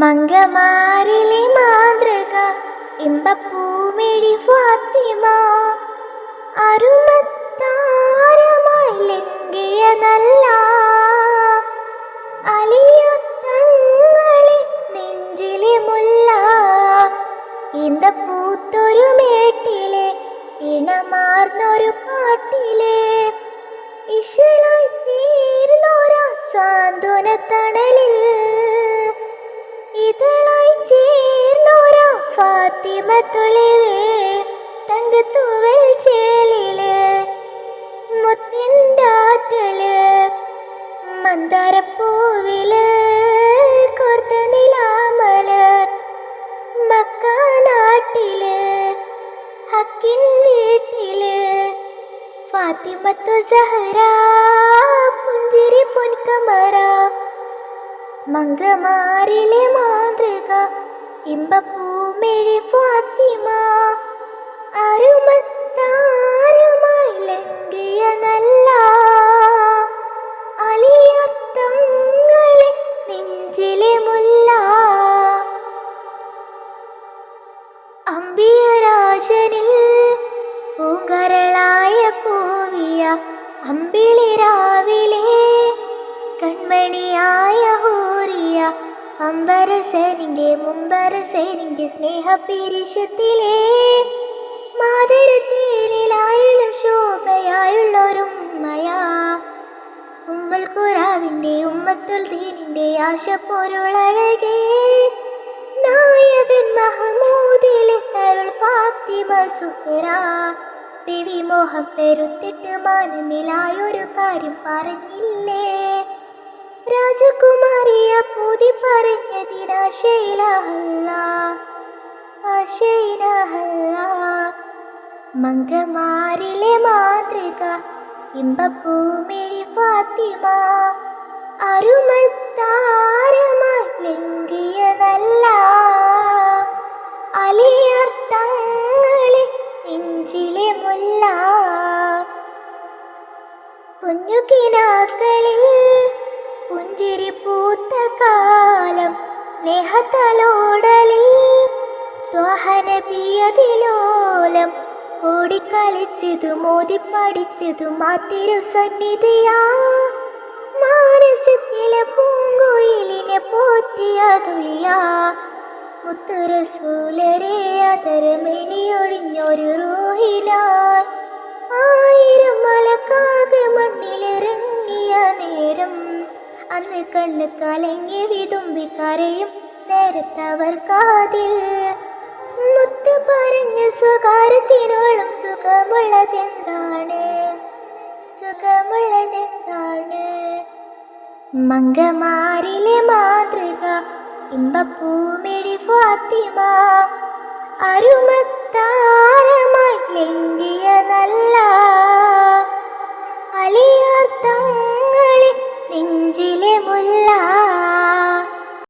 മങ്കമാരിലെ മാതൃക ഇമ്പപ്പൂമിഴി ഫാത്തിമ. അരുമത്താരമായി ലംഘിയ നല്ല അലിയത്തങ്ങളെ നെഞ്ചിലെ മുല്ല. ഇന്ത പൂത്തൊരു മേട്ടിലെ ഇണമാർന്നൊരു പാട്ടിലെ. ഇശലായി തീർന്നോരാ സാന്ത്വന തണലിൽ ഇതളായി ചേർന്നോരോ ഫാത്തിമ തുളിവ് തങ്കത്തൂവൽ ചേലിൽ മുത്തിന്റാറ്റൽ മന്ദാരപ്പൂവിൽ കോർത്ത നിലാമലർ മക്ക നാട്ടിൽ ഹക്കിൻ വീട്ടിൽ ഫാത്തിമത്തു സഹറ പുഞ്ചിരി പൊൻകമറ. മങ്കമാരിലെ മാതൃക ഇമ്പപ്പൂമിഴി ഫാത്തിമ. അരുമത്താരുമായി ലംഘിയ നല്ല അലിയത്തങ്ങളെ നെഞ്ചിലെ മുല്ല. അമ്പിയരാജനിൽ പൂങ്കരളായ പൂവിയ അമ്പിളി രാവിലെ കൺമണിയായ അമ്പരസേനിന്റെ മുമ്പരസേനിന്റെ സ്നേഹപിരിശത്തിലെ മാതരത്തേനിലായുള്ള ശോഭയായുള്ളൊരുമ്മയാ ഉമ്മൽ കുറാവിന്റെ ഉമ്മത്തുൽ ആശ പൊരുളഴകേ നായകൻ മഹമൂദിലെ തരുൾ ഫാത്തിമ സുഹറ. പിവി മോഹം പെരുത്തിട്ട് മാനനിലായൊരു കാര്യം പറഞ്ഞില്ലേ? രാജകുമാരിയ പൂതി പറഞ്ഞതിനാശയിലഹല്ല മങ്കമാരിലെ മാതൃക ഇമ്പപ്പൂമിഴി ഫാത്തിമ അരുമത്താരമായി ലംഘിയ നല്ല അലിയർത്തങ്ങളെ നെഞ്ചിലെ മുല്ല. കുഞ്ഞു പുഞ്ചിരി പൂത്ത കാലം സ്നേഹത്തലോടലിൽ ദ്വാഹനബിയതിലോലം ഓടിക്കളിച്ചതു മോദി പഠിച്ചതു മാത്തിരു സന്നിധിയാ മാനസത്തിലെ പൂങ്കുയിലിനെ പോറ്റിയ തുളിയാ മുത്തുറസൂലരെ അതരമെനിയൊഴിഞ്ഞൊരു റൂഹിനായി ആയിരം മലക്കാകെ മണ്ണിലിറങ്ങിയ നേരം അന്ന് കണ്ണ് കലങ്ങി വിതുമ്പി കരയും നേരത്തവർ കാതിൽ മുത്ത് പറഞ്ഞ സ്വകാര്യത്തിനോളം സുഖമുള്ളതെന്താണ്? സുഖമുള്ളതെന്താണ്? മങ്കമാരിലെ മാതൃക ഇമ്പൂമിടി ഫാത്തിമ അരുമത്താരമായി ലംഘിയ നല്ല